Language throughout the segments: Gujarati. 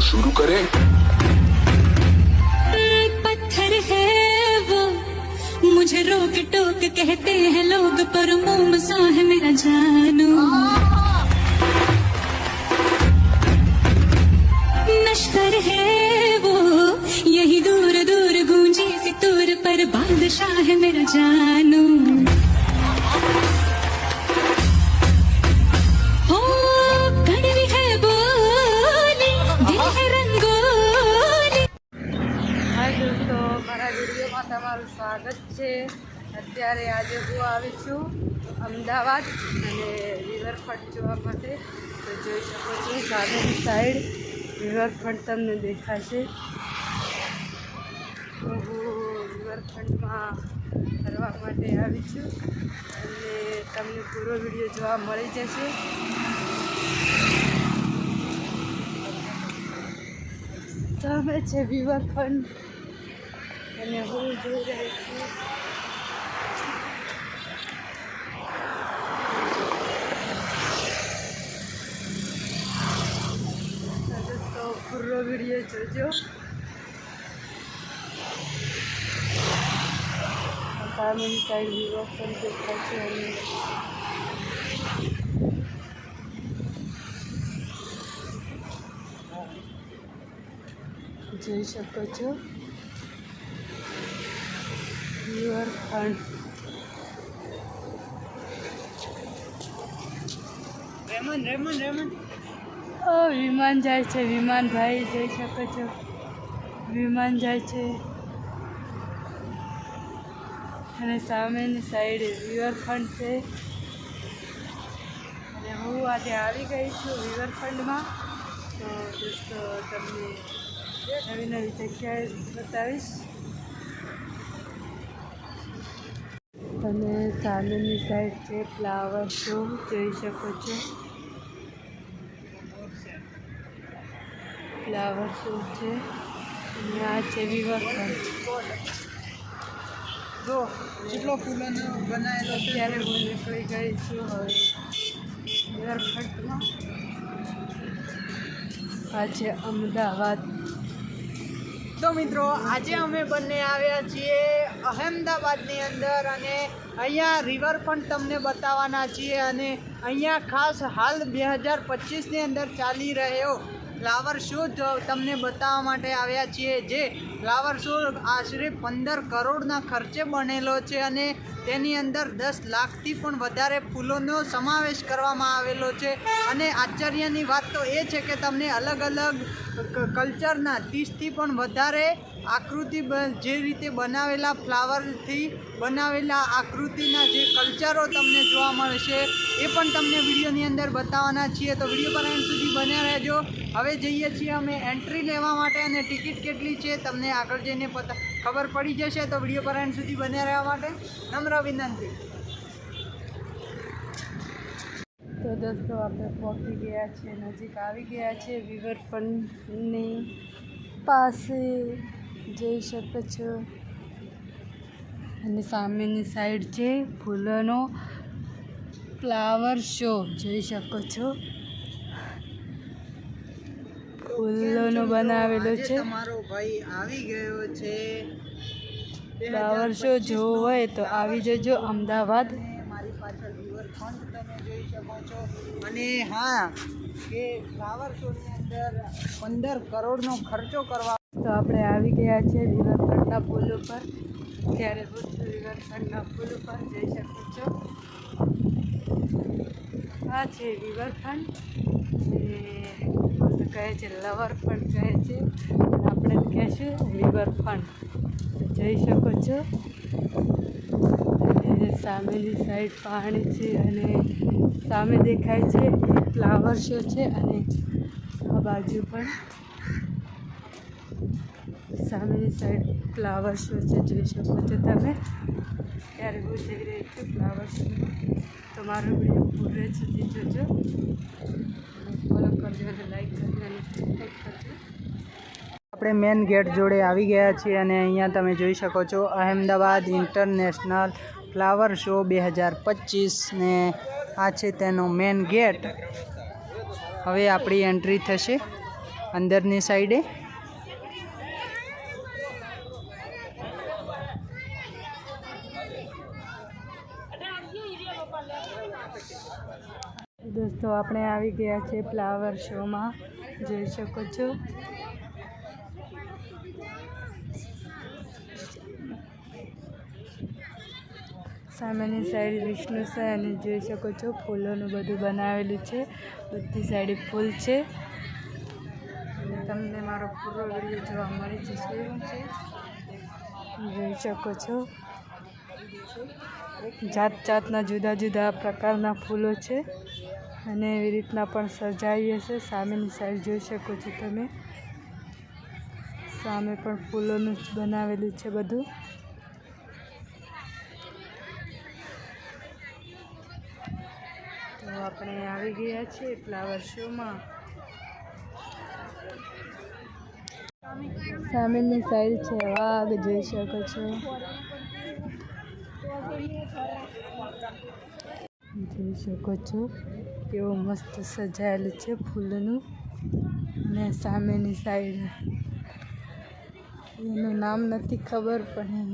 शुरू करें। एक पत्थर है वो, मुझे रोक टोक कहते हैं लोग, पर मोम सा है मेरा जानू। नश्कर है वो, यही दूर दूर गूंजी सी तूर पर बादशाह है मेरा जानू। છે. અત્યારે આજે હું આવી છું અમદાવાદ અને રિવરફ્રન્ટ જોવા માટે. તો જોઈ શકો છો સામેની સાઈડ રિવરફ્રન્ટ તમને દેખાશે. તો હું રિવરફ્રન્ટમાં ફરવા માટે આવી છું અને તમને પૂરો વીડિયો જોવા મળી જશે. સામે છે રિવરફ્રન્ટ અને હું જોઈ રહી છું. પૂરો વીડિયો જોજો. સામેની સાઈડ રિવરફ્રન્ટ દેખાય છે અને જોઈ શકો છો. રિવરફ્રન્ટ રેમન રેમન રેમન ઓ વિમાન જાય છે વિમાન ભાઈ જોઈ શકો છો. વિમાન જાય છે. અને સામેની સાઈડ રિવરફ્રન્ટ છે. અને હું આજે આવી ગઈ છું રિવરફ્રન્ટમાં તો દોસ્તો તમને નવી નવી જગ્યાએ બતાવીશ. તમે સામેની સાઈડ છે ફ્લાવર શો જોઈ શકો છો. ફ્લાવર શો છે. અને આ છે વિવાહ જો કેટલો ફૂલોનો બનાવેલો છે. અત્યારે હું નીકળી ગઈ છું હવે. આ છે અમદાવાદ. તો મિત્રો, આજે અમે બંને આવ્યા છીએ અહેમદાબાદની અંદર અને અહીંયા રિવરફ્રન્ટ તમને બતાવવાના છીએ અને અહીંયા ખાસ હાલ બે હજાર પચીસની અંદર ચાલી રહ્યો ફ્લાવર શો તમને બતાવવા માટે આવ્યા છીએ, જે ફ્લાવર શો આશરે પંદર કરોડના ખર્ચે બનેલો છે અને તેની અંદર દસ લાખથી પણ વધારે ફૂલોનો સમાવેશ કરવામાં આવેલો છે. અને આશ્ચર્યની વાત તો એ છે કે તમને અલગ અલગ કલ્ચરના ત્રીસથી પણ વધારે આકૃતિ જે રીતે બનાવેલા ફ્લાવરથી બનાવેલા આકૃતિના જે કલ્ચરો તમને જોવા મળશે, એ પણ તમને વિડીયોની અંદર બતાવવાના છીએ. તો વીડિયો પર સુધી બન્યા રહેજો. હવે જઈએ છીએ અમે એન્ટ્રી લેવા માટે અને ટિકિટ કેટલી છે તમને આગળ જઈને પતા ખબર પડી જશે તો વીડિયો પર સુધી બન્યા રહેવા માટે. નમ્ર વિનંતી. તો દોસ્તો, આપણે પહોંચી ગયા છે નજીક આવી ગયા છે વિવરપણની પાસે. જઈ શકો છો. અને સામેની સાઈડ છે ફૂલોનો ફ્લાવર શો જોઈ શકો છો. ફૂલોનો બનાવેલો છે. તમારો ભાઈ આવી ગયો છે. ફ્લાવર શો જોવો હોય તો આવી જજો અમદાવાદ. મારી પાછળ રિવરફ્રન્ટ તમે જોઈ શકો છો. અને હા કે ફ્લાવર શોની અંદર પંદર કરોડનો ખર્ચો કરવા તો આપણે આવી ગયા છે રિવરફ્રન્ટના પુલ ઉપર. ત્યારે હું રિવરફ્રન્ટના પુલ ઉપર જઈ શકો છો. આ છે રિવરફ્રન્ટ તો કહે છે લવર પણ કહે છે. આપણે કહેશું લીવર પણ. જઈ શકો છો. સામેની સાઈડ પાણી છે અને સામે દેખાય છે, ફ્લાવર શો છે અને આ બાજુ પણ સામેની સાઈડ ફ્લાવર શો છે, જોઈ શકો છો તમે. ત્યારે હું જઈ રહી છું ફ્લાવર શો તો મારો વીડિયો પૂરે સુધી જોજો. આપણે મેન ગેટ જોડે આવી ગયા છીએ અને અહીંયા તમે જોઈ શકો છો અહેમદાબાદ ઇન્ટરનેશનલ ફ્લાવર શો બે હજાર પચીસને આ છે તેનો મેન ગેટ હવે આપણી એન્ટ્રી થશે અંદરની સાઈડે દોસ્તો આપણે આવી ગયા છે ફ્લાવર શોમાં. જોઈ શકો છો. સામેની સાઈડ વિષ્ણુ છે અને જોઈ શકો છો ફૂલોનું બધું બનાવેલું છે. બધી સાઈડે ફૂલ છે. તમને મારો પૂરો વીડિયો જોવા મળી જશે જોઈ શકો છો. જાત જાતના જુદા જુદા પ્રકારના ફૂલો છે. અને એવી રીતના પણ સજાવીએ છે. સામેની સાઈડ જોઈ શકો છો તમે. સામે પણ ફૂલોનું જ બનાવેલું છે બધું. તો આપણે આવી ગયા છીએ ફ્લાવર શોમાં સામેની સાઈડ છે વાઘ, જોઈ શકો છો. જોઈ શકો છો. કેવું મસ્ત સજાયેલું છે ફૂલનું. ને સામેની સાઈડ એનું નામ નથી ખબર, પણ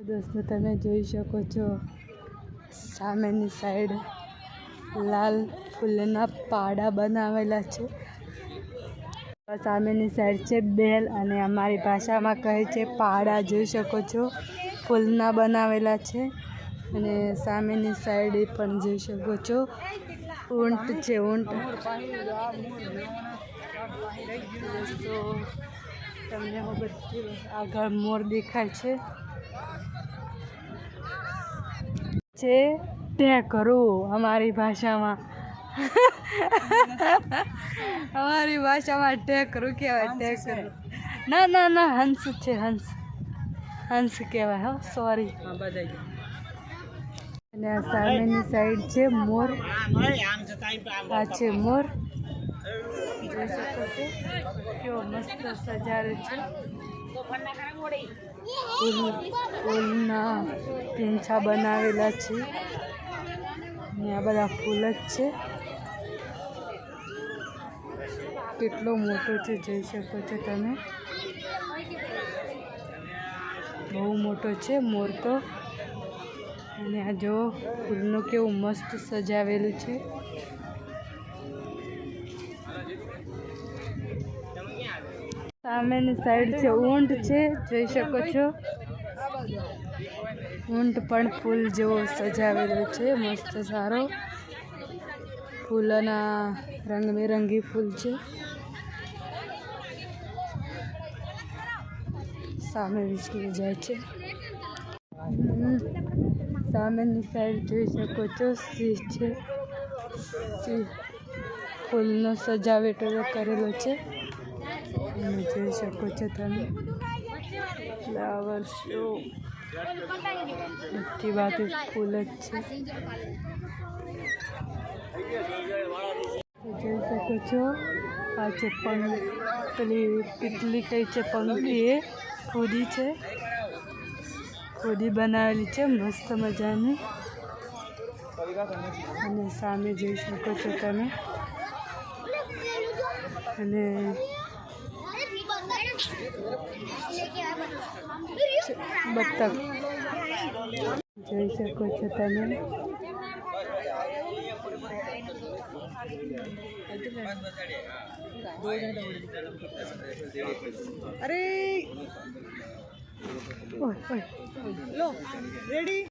દોસ્તો, તમે જોઈ શકો છો સામેની સાઈડ લાલ ફૂલના પાડા બનાવેલા છે. સામેની સાઈડ છે બેલ અને અમારી ભાષામાં કહે છે પાડા, જોઈ શકો છો. ફૂલના બનાવેલા છે અને સામેની સાઈડ પણ જોઈ શકો છો. ઊંટ છે, ઊંટ. તમને આગળ મોર દેખાય છે. છે, તે કરવું અમારી ભાષામાં. અમારી ભાષામાં ટેકરું કહેવાય ટેકરું ના ના ના હંસ છે હંસ. હંસ કહેવાય હો સોરી અને આ સામેની સાઈડ છે મોર. આ છે મોર. જોઈ શકો છો કેવો મસ્ત સજારે છે. ફૂલના પીંછા બનાવેલા છે. ને આ બધા ફૂલ જ છે. કેટલો મોટો છે જોઈ શકો છો તમે. બહુ મોટો છે, મોર તો. અને આ જો ફૂલનું કેવું મસ્ત સજાવેલું છે. સામેની સાઈડ છે ઊંટ છે, જોઈ શકો છો. ઊંટ પણ ફૂલ જેવો સજાવેલો છે, મસ્ત સારો. ફૂલોના રંગબેરંગી ફૂલ છે. સામે વિષ્ણુ જાય છે. સામેની સાઈડ જોઈ શકો છો. સિંહ છે. સિંહ ફૂલનો સજાવટ કરેલો છે. જોઈ શકો છો તમે. ફ્લાવર શો બધી બાજુ ફૂલ જ છે. જોઈ શકો છો. આ છે પેલી પીતલી કઈ છે પંખી એ? ખોદી છે. ફૂડી બનાવેલી છે, મસ્ત મજાની. અને સામે જોઈ શકો છો તમે. અને બતક. જોઈ શકો છો તમે. અરે લો રેડી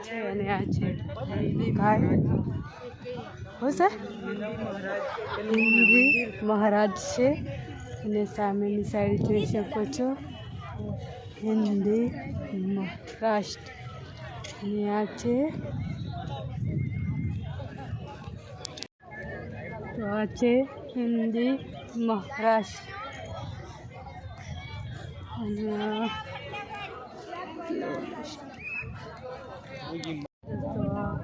છે અને આ છે ગાય હો સર મહારાજ છે અને સામેની સાઈડ જોઈ શકો છો. હિન્દી મહારાષ્ટ્ર અને આ છે તો આ છે હિન્દી મહારાષ્ટ્ર અને આ તો આ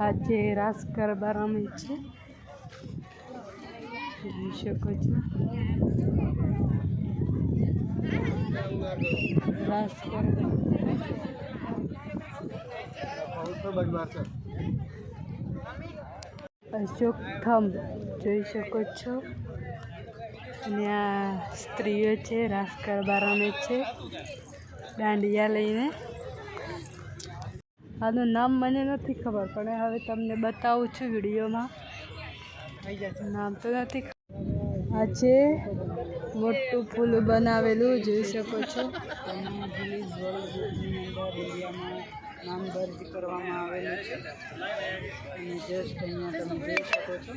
આજે રાસ ગરબા રમે છે જોઈ શકો છો રાસ અશોક થંભ જોઈ શકો છો. આ સ્ત્રીઓ છે, રાસ ગરબા છે, દાંડિયા લઈને. આનું નામ મને નથી ખબર, પણ હવે તમને બતાવું છું વિડીયોમાં. નામ તો નથી ખબર. આ છે મોટું ફૂલ બનાવેલું જોઈ શકો છો. નામ દર્જ કરવામાં આવેલું છે અને જસ્ટ અહીંયા તમે જોઈ શકો છો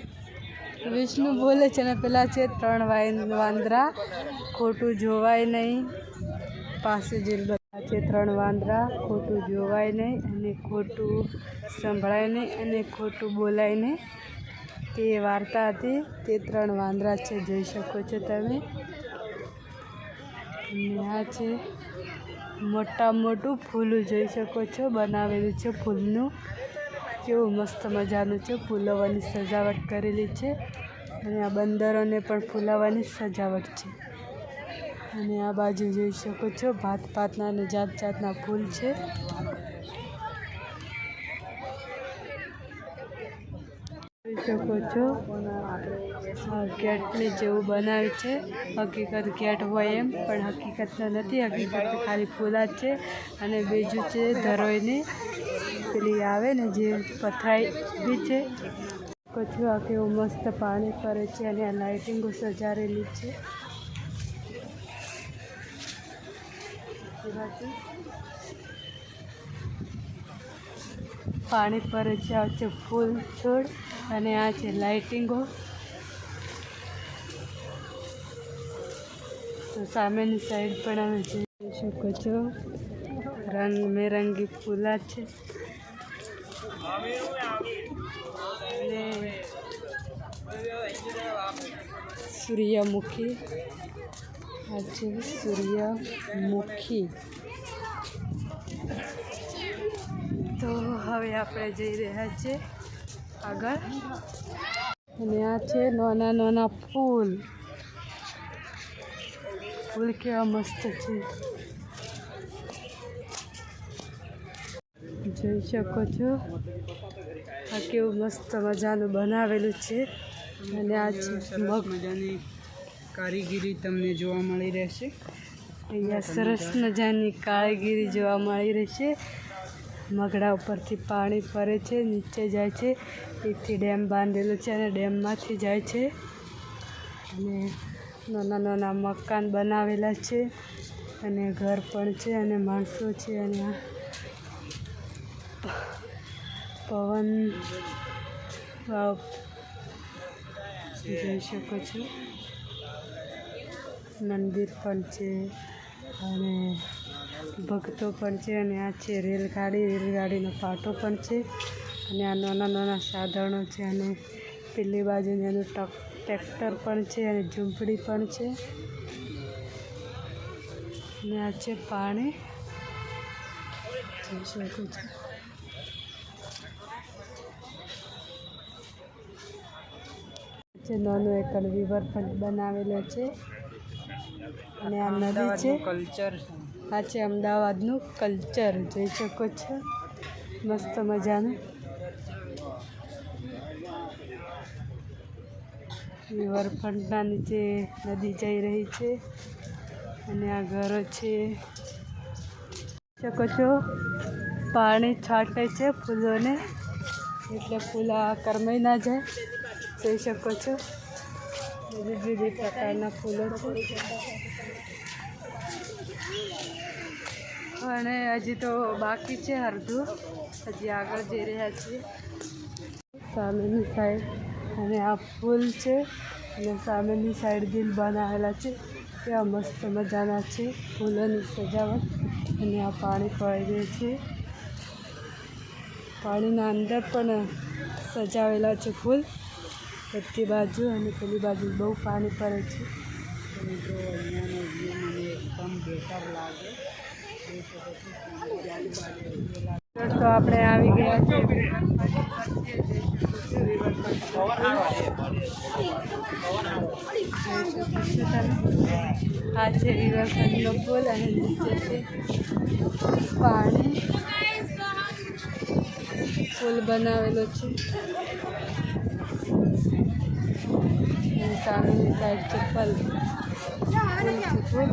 વિષ્ણુ બોલે છે ને, પેલા છે ત્રણ વાંદરા, ખોટું જોવાય નહીં. પાસે જે છે ત્રણ વાંદરા, ખોટું જોવાય નહીં અને ખોટું સંભળાય નહીં અને ખોટું બોલાય નહીં. તે વાર્તા હતી તે ત્રણ વાંદરા છે, જોઈ શકો છો તમે. આ છે મોટા મોટું ફૂલ, જોઈ શકો છો, બનાવેલું છે ફૂલનું. કેવું મસ્ત મજાનું છે, ફૂલાવાની સજાવટ કરેલી છે. અને આ બંદરોને પણ ફૂલાવાની સજાવટ છે. અને આ બાજુ જોઈ શકો છો ભાત ભાતના અને જાત જાતના ફૂલ છે. જોઈ શકો છો. ગેટને જેવું બનાવ્યું છે. હકીકત ગેટ હોય એમ, પણ હકીકત તો નથી. હકીકત ખાલી ફૂલા છે. અને બીજું છે, ધરોઈને પેલી આવે ને જે પથરાઈ બી છે. કચરો આ કેવું મસ્ત પાણી ફરે છે અને આ લાઇટિંગો સજારેલી છે. પાણી ફરે છે. આ છે ફૂલ છોડ. અને આ છે લાઇટિંગો તો સામેની સાઈડ પણ અમે જોઈ શકો છો. રંગ મેરંગી ફૂલા છે. સૂર્યમુખી. આ છે સૂર્યમુખી. તો હવે આપણે જઈ રહ્યા છીએ. આગળ. અને આ છે નાના નાના ફૂલ. ફૂલ કેવા મસ્ત છે. જોઈ શકો છો. આ કેવું મસ્ત મજાનું બનાવેલું છે. અને આ છે મગ મજાની કારીગીરી તમને જોવા મળી રહેશે. અહીંયા સરસ મજાની કારીગીરી જોવા મળી રહેશે. મગડા ઉપરથી પાણી ફરે છે, નીચે જાય છે. એથી ડેમ બાંધેલો છે અને ડેમમાંથી જાય છે. અને નાના નાના મકાન બનાવેલા છે અને ઘર પણ છે અને માણસો છે અને પવન જોઈ શકો છો. મંદિર પણ છે અને ભક્તો પણ છે અને આ છે રેલગાડી. રેલગાડીનો પાટો પણ છે અને આ નાના નાના સાધનો છે અને પેલી બાજુની ટક ટ્રેક્ટર પણ છે અને ઝૂંપડી પણ છે. અને આ છે પાણી. જોઈ શકું છું. છે નાનો એક પણ બનાવેલો છે. અને આ નદી છે. કલ્ચર આ છે અમદાવાદનું કલ્ચર, જોઈ શકો છો. મસ્ત મજાનું. રિવરફ્રન્ટના નીચે નદી જઈ રહી છે અને આ ઘરો છે. શકો છો, પાણી છાંટે છે ફૂલોને, એટલે ફૂલ આ કરમાઈ ના જાય. જોઈ શકો છો જુદી જુદી પ્રકારના ફૂલો છે. અને હજી તો બાકી છે અડધું. હજી આગળ જઈ રહ્યા છીએ. સામેની સાઈડ અને આ ફૂલ છે. અને સામેની સાઈડ દિલ બનાવેલા છે. ત્યાં મસ્ત મજાના છે ફૂલોની સજાવટ. અને આ પાણી પડી રહ્યું છે. પાણીના અંદર પણ સજાવેલા છે ફૂલ. બધી બાજુ અને પેલી બાજુ બહુ પાણી પડે છે. એકદમ બેટર લાગે તો આપણે આવી ગયા છે આ છે રિવરફ્રન્ટનો પુલ અને નીચે છે પાણી. પુલ બનાવેલો છે. સામેની સાઈડ છે પલ. પુલ